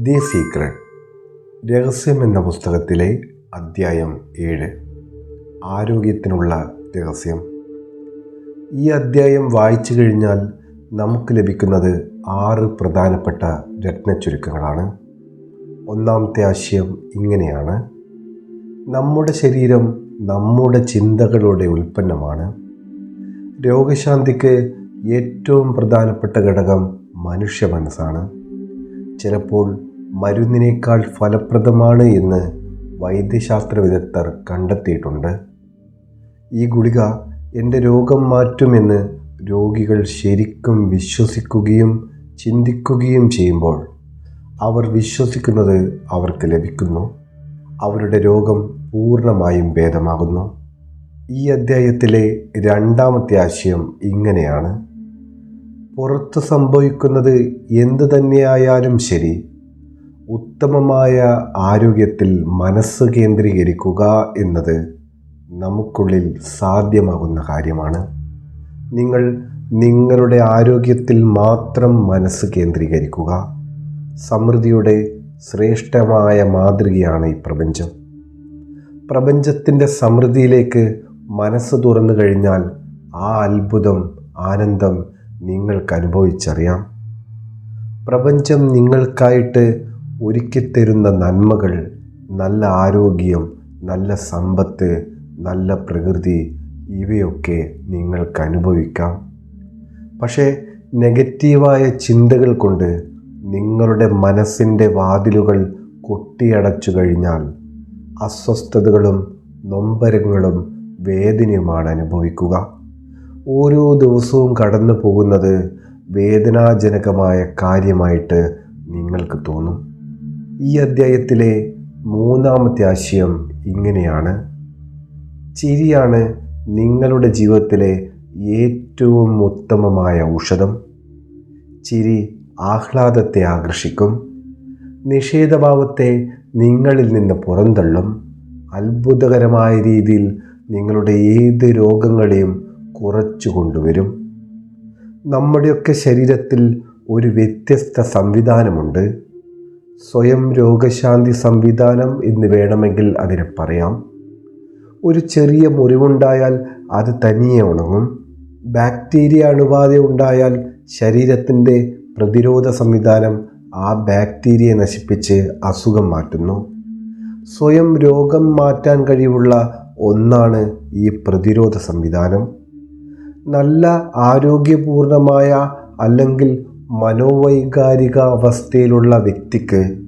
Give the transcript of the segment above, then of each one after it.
The secret രഹസ്യം എന്ന പുസ്തകത്തിലെ അദ്ധ്യായം ഏഴ് ആരോഗ്യത്തിനുള്ള രഹസ്യം. ഈ അദ്ധ്യായം വായിച്ചു കഴിഞ്ഞാൽ നമുക്ക് ലഭിക്കുന്നത് ആറ് പ്രധാനപ്പെട്ട രത്നച്ചുരുക്കങ്ങളാണ് ഒന്നാമത്തെ ആശയം ഇങ്ങനെയാണ്. നമ്മുടെ ശരീരം നമ്മുടെ ചിന്തകളുടെ ഉൽപ്പന്നമാണ്. രോഗശാന്തിക്ക് ഏറ്റവും പ്രധാനപ്പെട്ട ഘടകം മനുഷ്യ മനസ്സാണ്. ചിലപ്പോൾ മരുന്നിനേക്കാൾ ഫലപ്രദമാണ് എന്ന് വൈദ്യശാസ്ത്ര വിദഗ്ധർ കണ്ടെത്തിയിട്ടുണ്ട്. ഈ ഗുളിക എന്റെ രോഗം മാറ്റുമെന്ന് രോഗികൾ ശരിക്കും വിശ്വസിക്കുകയും ചിന്തിക്കുകയും ചെയ്യുമ്പോൾ അവർ വിശ്വസിക്കുന്നത് അവർക്ക് ലഭിക്കുന്നു. അവരുടെ രോഗം പൂർണമായും ഭേദമാകുന്നു. ഈ അദ്ധ്യായത്തിലെ രണ്ടാമത്തെ ആശയം ഇങ്ങനെയാണ്. പുറത്ത് സംഭവിക്കുന്നത് എന്തു തന്നെയായാലും ശരി ഉത്തമമായ ആരോഗ്യത്തിൽ മനസ്സ് കേന്ദ്രീകരിക്കുക എന്നത് നമുക്കുള്ളിൽ സാധ്യമാകുന്ന കാര്യമാണ്. നിങ്ങൾ നിങ്ങളുടെ ആരോഗ്യത്തിൽ മാത്രം മനസ്സ് കേന്ദ്രീകരിക്കുക. സമൃദ്ധിയുടെ ശ്രേഷ്ഠമായ മാതൃകയാണ് ഈ പ്രപഞ്ചം. പ്രപഞ്ചത്തിന്റെ സമൃദ്ധിയിലേക്ക് മനസ്സ് തുറന്നു കഴിഞ്ഞാൽ ആ അത്ഭുതം ആനന്ദം നിങ്ങൾക്ക് അനുഭവിച്ചറിയാം. പ്രപഞ്ചം നിങ്ങൾക്കായിട്ട് ഒരുക്കിത്തരുന്ന നന്മകൾ നല്ല ആരോഗ്യം നല്ല സമ്പത്ത് നല്ല പ്രകൃതി ഇവയൊക്കെ നിങ്ങൾക്ക് അനുഭവിക്കാം. പക്ഷേ നെഗറ്റീവായ ചിന്തകൾ കൊണ്ട് നിങ്ങളുടെ മനസ്സിന്റെ വാതിലുകൾ കൊട്ടിയടച്ചു കഴിഞ്ഞാൽ അസ്വസ്ഥതകളും നൊമ്പരങ്ങളും വേദനയുമാണ് അനുഭവിക്കുക. ഓരോ ദിവസവും കടന്നു പോകുന്നത് വേദനാജനകമായ കാര്യമായിട്ട് നിങ്ങൾക്ക് തോന്നും. ഈ അദ്ധ്യായത്തിലെ മൂന്നാമത്തെ ആശയം ഇങ്ങനെയാണ്. ചിരിയാണ് നിങ്ങളുടെ ജീവിതത്തിലെ ഏറ്റവും ഉത്തമമായ ഔഷധം. ചിരി ആഹ്ലാദത്തെ ആകർഷിക്കും. നിഷേധഭാവത്തെ നിങ്ങളിൽ നിന്ന് പുറന്തള്ളും. അത്ഭുതകരമായ രീതിയിൽ നിങ്ങളുടെ ഏത് രോഗങ്ങളെയും കുറച്ചു കൊണ്ടുവരും. നമ്മുടെയൊക്കെ ശരീരത്തിൽ ഒരു വ്യത്യസ്ത സംവിധാനമുണ്ട്. സ്വയം രോഗശാന്തി സംവിധാനം എന്ന് വേണമെങ്കിൽ അതിനെ പറയാം. ഒരു ചെറിയ മുറിവുണ്ടായാൽ അത് തനിയെ ഉണങ്ങും. ബാക്ടീരിയ അണുബാധ ഉണ്ടായാൽ ശരീരത്തിന്റെ പ്രതിരോധ സംവിധാനം ആ ബാക്ടീരിയയെ നശിപ്പിച്ച് അസുഖം മാറ്റുന്നു. സ്വയം രോഗം മാറ്റാൻ കഴിവുള്ള ഒന്നാണ് ഈ പ്രതിരോധ സംവിധാനം. നല്ല ആരോഗ്യപൂർണമായ അല്ലെങ്കിൽ മനോവൈകാരിക അവസ്ഥയിലുള്ള വ്യക്തിക്ക്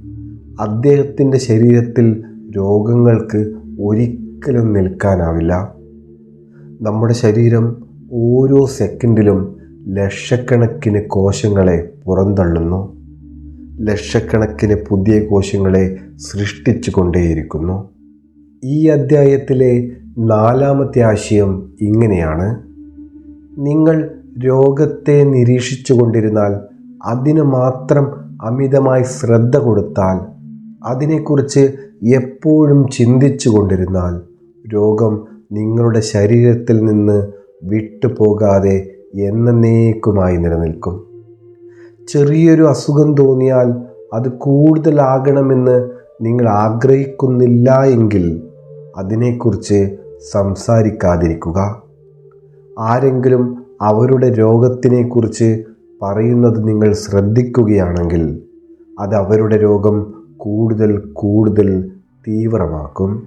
അദ്ദേഹത്തിന്റെ ശരീരത്തിൽ രോഗങ്ങൾക്ക് ഒരിക്കലും നിൽക്കാനാവില്ല. നമ്മുടെ ശരീരം ഓരോ സെക്കൻഡിലും ലക്ഷക്കണക്കിന് കോശങ്ങളെ പുറന്തള്ളുന്നു. ലക്ഷക്കണക്കിന് പുതിയ കോശങ്ങളെ സൃഷ്ടിച്ചു കൊണ്ടേയിരിക്കുന്നു. ഈ അദ്ധ്യായത്തിലെ നാലാമത്തെ ആശയം ഇങ്ങനെയാണ്. നിങ്ങൾ രോഗത്തെ നിരീക്ഷിച്ചു കൊണ്ടിരുന്നാൽ അതിന് മാത്രം അമിതമായി ശ്രദ്ധ കൊടുത്താൽ അതിനെക്കുറിച്ച് എപ്പോഴും ചിന്തിച്ചു കൊണ്ടിരുന്നാൽ രോഗം നിങ്ങളുടെ ശരീരത്തിൽ നിന്ന് വിട്ടുപോകാതെ എന്നേക്കുമായി നിലനിൽക്കും. ചെറിയൊരു അസുഖം തോന്നിയാൽ അത് കൂടുതലാകണമെന്ന് നിങ്ങൾ ആഗ്രഹിക്കുന്നില്ല എങ്കിൽ അതിനെക്കുറിച്ച് സംസാരിക്കാതിരിക്കുക. ആരെങ്കിലും അവരുടെ രോഗത്തിനെക്കുറിച്ച് പറയുന്നത് നിങ്ങൾ ശ്രദ്ധിക്കുകയാണെങ്കിൽ അത് അവരുടെ രോഗം കൂടുതൽ കൂടുതൽ തീവ്രമാക്കും.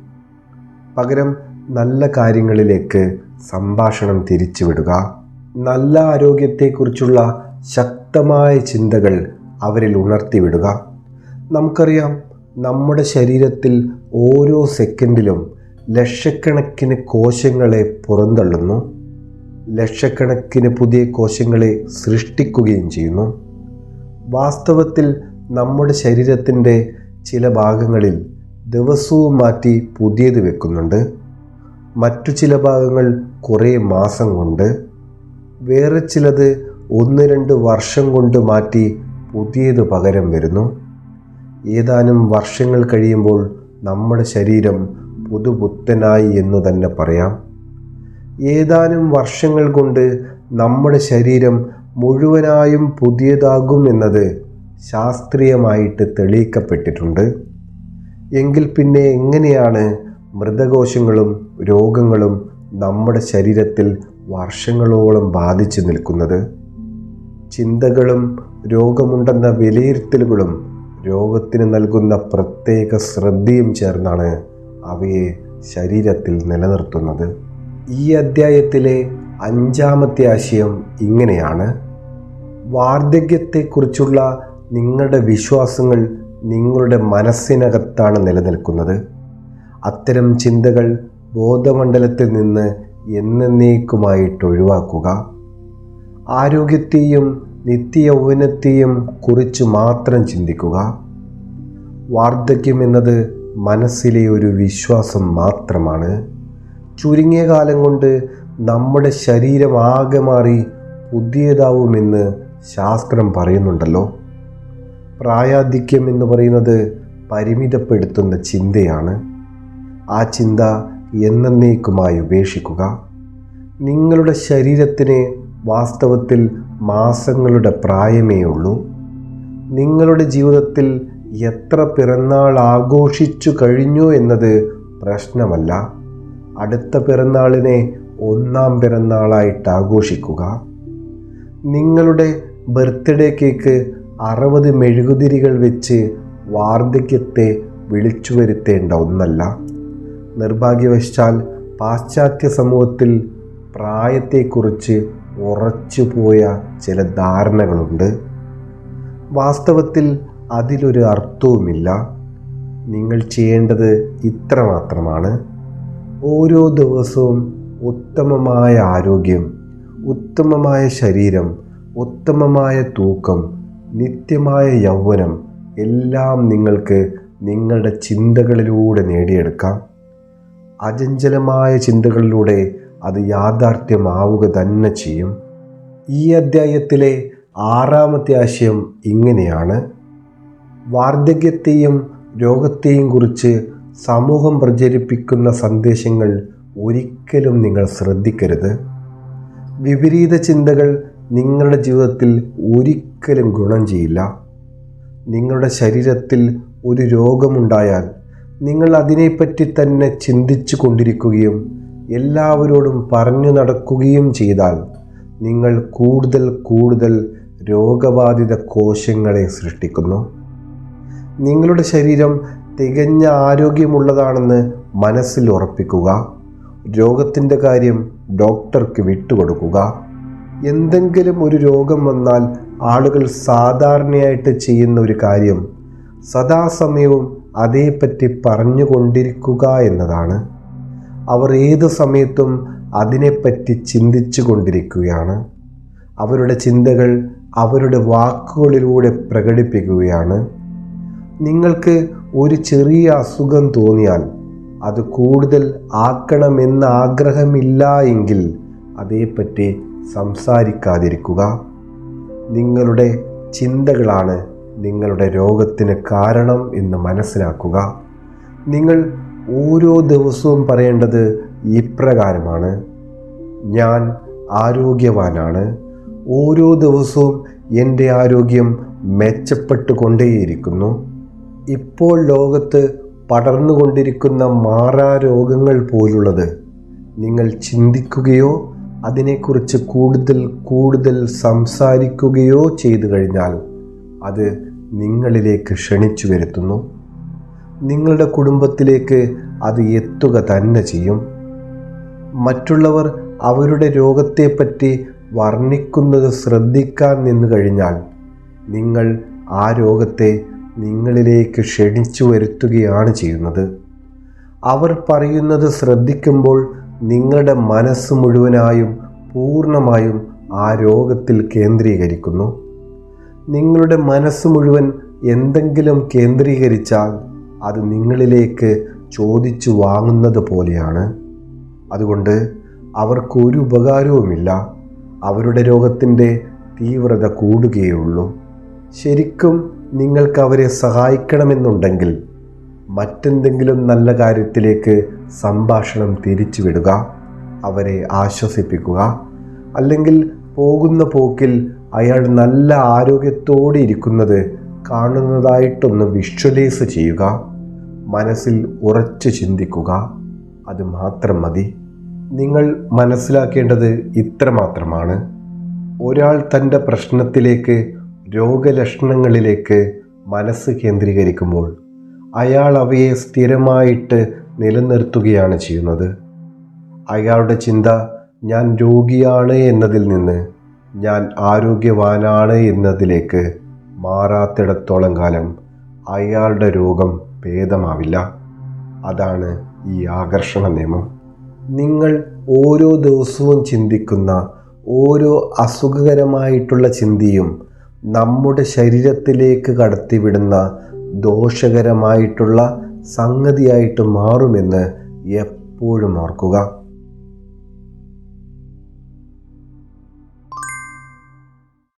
പകരം നല്ല കാര്യങ്ങളിലേക്ക് സംഭാഷണം തിരിച്ചുവിടുക. നല്ല ആരോഗ്യത്തെക്കുറിച്ചുള്ള ശക്തമായ ചിന്തകൾ അവരിൽ ഉണർത്തിവിടുക. നമുക്കറിയാം നമ്മുടെ ശരീരത്തിൽ ഓരോ സെക്കൻഡിലും ലക്ഷക്കണക്കിന് കോശങ്ങളെ പുറന്തള്ളുന്നു. ലക്ഷക്കണക്കിന് പുതിയ കോശങ്ങളെ സൃഷ്ടിക്കുകയും ചെയ്യുന്നു. വാസ്തവത്തിൽ നമ്മുടെ ശരീരത്തിന്റെ ചില ഭാഗങ്ങളിൽ ദിവസവും മാറ്റി പുതിയത് വെക്കുന്നുണ്ട്. മറ്റു ചില ഭാഗങ്ങൾ കുറേ മാസം കൊണ്ട് വേറെ ചിലത് ഒന്ന് രണ്ട് വർഷം കൊണ്ട് മാറ്റി പുതിയത് പകരം വരുന്നു. ഏതാനും വർഷങ്ങൾ കഴിയുമ്പോൾ നമ്മുടെ ശരീരം പുതുപുത്തനായി എന്നു തന്നെ പറയാം. ഏതാനും വർഷങ്ങൾ കൊണ്ട് നമ്മുടെ ശരീരം മുഴുവനായും പുതിയതാകും എന്നത് ശാസ്ത്രീയമായിട്ട് തെളിയിക്കപ്പെട്ടിട്ടുണ്ട്. എങ്കിൽ പിന്നെ എങ്ങനെയാണ് മൃതകോശങ്ങളും രോഗങ്ങളും നമ്മുടെ ശരീരത്തിൽ വർഷങ്ങളോളം ബാധിച്ചു നിൽക്കുന്നത്? ചിന്തകളും രോഗമുണ്ടെന്ന വിലയിരുത്തലുകളും രോഗത്തിന് നൽകുന്ന പ്രത്യേക ശ്രദ്ധയും ചേർന്നാണ് അവയെ ശരീരത്തിൽ നിലനിർത്തുന്നത്. ഈ അദ്ധ്യായത്തിലെ അഞ്ചാമത്തെ ആശയം ഇങ്ങനെയാണ്. വാർദ്ധക്യത്തെക്കുറിച്ചുള്ള നിങ്ങളുടെ വിശ്വാസങ്ങൾ നിങ്ങളുടെ മനസ്സിനകത്താണ് നിലനിൽക്കുന്നത്. അത്തരം ചിന്തകൾ ബോധമണ്ഡലത്തിൽ നിന്ന് എന്നേക്കുമായിട്ട് ഒഴിവാക്കുക. ആരോഗ്യത്തെയും നിത്യയൗവനത്തെയും കുറിച്ച് മാത്രം ചിന്തിക്കുക. വാർദ്ധക്യം എന്നത് മനസ്സിലെ ഒരു വിശ്വാസം മാത്രമാണ്. ചുരുങ്ങിയ കാലം കൊണ്ട് നമ്മുടെ ശരീരം ആകെ മാറി പുതിയതാവുമെന്ന് ശാസ്ത്രം പറയുന്നുണ്ടല്ലോ. പ്രായാധിക്യം എന്ന് പറയുന്നത് പരിമിതപ്പെടുത്തുന്ന ചിന്തയാണ്. ആ ചിന്ത എന്നേക്കുമായി ഉപേക്ഷിക്കുക. നിങ്ങളുടെ ശരീരത്തിന് വാസ്തവത്തിൽ മാസങ്ങളുടെ പ്രായമേ ഉള്ളൂ. നിങ്ങളുടെ ജീവിതത്തിൽ എത്ര പിറന്നാൾ ആഘോഷിച്ചു കഴിഞ്ഞു എന്നത് പ്രശ്നമല്ല. അടുത്ത പിറന്നാളിനെ ഒന്നാം പിറന്നാളായിട്ട് ആഘോഷിക്കുക. നിങ്ങളുടെ ബർത്ത്ഡേ കേക്ക് അറുപത് മെഴുകുതിരികൾ വെച്ച് വാർദ്ധക്യത്തെ വിളിച്ചു വരുത്തേണ്ട ഒന്നല്ല. നിർഭാഗ്യവശാൽ പാശ്ചാത്യ സമൂഹത്തിൽ പ്രായത്തെക്കുറിച്ച് ഉറച്ചുപോയ ചില ധാരണകളുണ്ട്. വാസ്തവത്തിൽ അതിലൊരു അർത്ഥവുമില്ല. നിങ്ങൾ ചെയ്യേണ്ടത് ഇത്ര മാത്രമാണ് ഓരോ ദിവസവും ഉത്തമമായ ആരോഗ്യം ഉത്തമമായ ശരീരം ഉത്തമമായ തൂക്കം നിത്യമായ യൗവനം എല്ലാം നിങ്ങൾക്ക് നിങ്ങളുടെ ചിന്തകളിലൂടെ നേടിയെടുക്കാം. അചഞ്ചലമായ ചിന്തകളിലൂടെ അത് യാഥാർത്ഥ്യമാവുക തന്നെ ചെയ്യും. ഈ അധ്യായത്തിലെ ആറാമത്തെ ആശയം ഇങ്ങനെയാണ്. വാർദ്ധക്യത്തെയും രോഗത്തെയും കുറിച്ച് സമൂഹം പ്രചരിപ്പിക്കുന്ന സന്ദേശങ്ങൾ ഒരിക്കലും നിങ്ങൾ ശ്രദ്ധിക്കരുത്. വിപരീത ചിന്തകൾ നിങ്ങളുടെ ജീവിതത്തിൽ ഒരിക്കലും ഗുണം ചെയ്യില്ല. നിങ്ങളുടെ ശരീരത്തിൽ ഒരു രോഗമുണ്ടായാൽ നിങ്ങൾ അതിനെപ്പറ്റി തന്നെ ചിന്തിച്ചു കൊണ്ടിരിക്കുകയും എല്ലാവരോടും പറഞ്ഞു നടക്കുകയും ചെയ്താൽ നിങ്ങൾ കൂടുതൽ കൂടുതൽ രോഗബാധിത കോശങ്ങളെ സൃഷ്ടിക്കുന്നു. നിങ്ങളുടെ ശരീരം തികഞ്ഞ ആരോഗ്യമുള്ളതാണെന്ന് മനസ്സിൽ ഉറപ്പിക്കുക. രോഗത്തിന്റെ കാര്യം ഡോക്ടർക്ക് വിട്ടുകൊടുക്കുക. എന്തെങ്കിലും ഒരു രോഗം വന്നാൽ ആളുകൾ സാധാരണയായിട്ട് ചെയ്യുന്ന ഒരു കാര്യം സദാസമയവും അതേപ്പറ്റി പറഞ്ഞുകൊണ്ടിരിക്കുക എന്നതാണ്. അവർ ഏത് സമയത്തും അതിനെപ്പറ്റി ചിന്തിച്ചു കൊണ്ടിരിക്കുകയാണ് അവരുടെ ചിന്തകൾ അവരുടെ വാക്കുകളിലൂടെ പ്രകടിപ്പിക്കുകയാണ്. നിങ്ങൾക്ക് ഒരു ചെറിയ അസുഖം തോന്നിയാൽ അത് കൂടുതൽ ആക്കണമെന്ന ആഗ്രഹമില്ല എങ്കിൽ അതേപ്പറ്റി സംസാരിക്കാതിരിക്കുക. നിങ്ങളുടെ ചിന്തകളാണ് നിങ്ങളുടെ രോഗത്തിന് കാരണം എന്ന് മനസ്സിലാക്കുക. നിങ്ങൾ ഓരോ ദിവസവും പറയേണ്ടത് ഇപ്രകാരമാണ്. ഞാൻ ആരോഗ്യവാനാണ്. ഓരോ ദിവസവും എന്റെ ആരോഗ്യം മെച്ചപ്പെട്ടുകൊണ്ടേയിരിക്കുന്നു. ഇപ്പോൾ ലോകത്ത് പടർന്നുകൊണ്ടിരിക്കുന്ന മാറാ രോഗങ്ങൾ പോലുള്ളത്. നിങ്ങൾ ചിന്തിക്കുകയോ അതിനെക്കുറിച്ച് കൂടുതൽ കൂടുതൽ സംസാരിക്കുകയോ ചെയ്തു കഴിഞ്ഞാൽ അത് നിങ്ങളിലേക്ക് ക്ഷണിച്ചു വരുത്തുന്നു. നിങ്ങളുടെ കുടുംബത്തിലേക്ക് അത് എത്തുക തന്നെ ചെയ്യും. മറ്റുള്ളവർ അവരുടെ രോഗത്തെപ്പറ്റി വർണിക്കുന്നത് ശ്രദ്ധിക്കാൻ നിന്നു കഴിഞ്ഞാൽ നിങ്ങൾ ആ രോഗത്തെ നിങ്ങളിലേക്ക് ക്ഷണിച്ചു വരുത്തുകയാണ് ചെയ്യുന്നത്. അവർ പറയുന്നത് ശ്രദ്ധിക്കുമ്പോൾ നിങ്ങളുടെ മനസ്സ് മുഴുവനായും പൂർണമായും ആ രോഗത്തിൽ കേന്ദ്രീകരിക്കുന്നു. നിങ്ങളുടെ മനസ്സ് മുഴുവൻ എന്തെങ്കിലും കേന്ദ്രീകരിച്ചാൽ അത് നിങ്ങളിലേക്ക് ചോദിച്ചു വാങ്ങുന്നത് പോലെയാണ്. അതുകൊണ്ട് അവർക്കൊരു ഉപകാരവുമില്ല. അവരുടെ രോഗത്തിന്റെ തീവ്രത കൂടുകയുള്ളൂ ശരിക്കും നിങ്ങൾക്ക് അവരെ സഹായിക്കണമെന്നുണ്ടെങ്കിൽ മറ്റെന്തെങ്കിലും നല്ല കാര്യത്തിലേക്ക് സംഭാഷണം തിരിച്ചുവിടുക അവരെ ആശ്വസിപ്പിക്കുക. അല്ലെങ്കിൽ പോകുന്ന പോക്കിൽ അയാൾ നല്ല ആരോഗ്യത്തോടെ ഇരിക്കുന്നത് കാണുന്നതായിട്ടൊന്ന് വിഷ്വലൈസ് ചെയ്യുക. മനസ്സിൽ ഉറച്ചു ചിന്തിക്കുക. അത് മാത്രം മതി. നിങ്ങൾ മനസ്സിലാക്കേണ്ടത് ഇത്രമാത്രമാണ്. ഒരാൾ തന്റെ പ്രശ്നത്തിലേക്ക് രോഗലക്ഷണങ്ങളിലേക്ക് മനസ്സ് കേന്ദ്രീകരിക്കുമ്പോൾ അയാൾ അവയെ സ്ഥിരമായിട്ട് നിലനിർത്തുകയാണ് ചെയ്യുന്നത്. അയാളുടെ ചിന്ത ഞാൻ രോഗിയാണ് എന്നതിൽ നിന്ന് ഞാൻ ആരോഗ്യവാനാണ് എന്നതിലേക്ക് മാറാത്തിടത്തോളം കാലം അയാളുടെ രോഗം ഭേദമാവില്ല. അതാണ് ഈ ആകർഷണ നിയമം. നിങ്ങൾ ഓരോ ദിവസവും ചിന്തിക്കുന്ന ഓരോ അസുഖകരമായിട്ടുള്ള ചിന്തയും നമ്മുടെ ശരീരത്തിലേക്ക് കടത്തിവിടുന്ന ദോഷകരമായിട്ടുള്ള സംഗതിയായിട്ട് മാറുമെന്ന് എപ്പോഴും ഓർക്കുക.